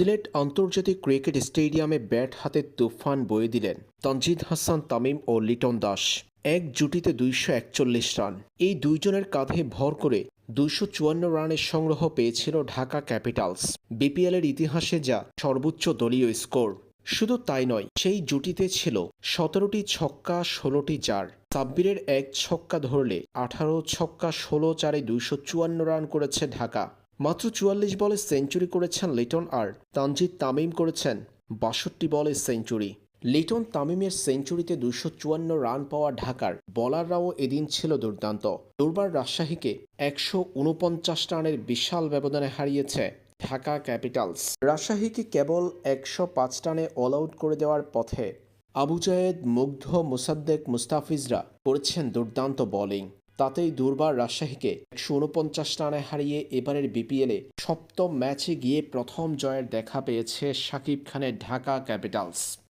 সিলেট আন্তর্জাতিক ক্রিকেট স্টেডিয়ামে ব্যাট হাতে তুফান বয়ে দিলেন তানজিদ হাসান, তামিম ও লিটন দাস। এক জুটিতে দুইশো একচল্লিশ রান। এই দুইজনের কাঁধে ভর করে দুইশো চুয়ান্ন রানের সংগ্রহ পেয়েছিল ঢাকা ক্যাপিটালস। বিপিএলের ইতিহাসে যা সর্বোচ্চ দলীয় স্কোর। শুধু তাই নয়, সেই জুটিতে ছিল সতেরোটি ছক্কা, ষোলোটি চার সাব্বিরের এক ছক্কা ধরলে আঠারো ছক্কা, ষোলো চারে দুইশো চুয়ান্ন রান করেছে ঢাকা। মাত্র চুয়াল্লিশ বলে সেঞ্চুরি করেছেন লিটন আর তানজিদ তামিম করেছেন বাষট্টি বলে সেঞ্চুরি। লিটন তামিমের সেঞ্চুরিতে দুশো চুয়ান্ন রান পাওয়া ঢাকার বলাররাও এদিন ছিল দুর্দান্ত। দুর্বার রাজশাহীকে একশো উনপঞ্চাশ রানের বিশাল ব্যবধানে হারিয়েছে ঢাকা ক্যাপিটালস। রাজশাহীকে কেবল একশো পাঁচ রানে অল আউট করে দেওয়ার পথে আবু জায়েদ, মুগ্ধ, মুসাদ্দেক, মুস্তাফিজরা করেছেন দুর্দান্ত বোলিং তাতেই দুর্বার রাজশাহীকে একশো উনপঞ্চাশ রানে হারিয়ে এবারের বিপিএলে সপ্তম ম্যাচে গিয়ে প্রথম জয়ের দেখা পেয়েছে শাকিব খানের ঢাকা ক্যাপিটালস।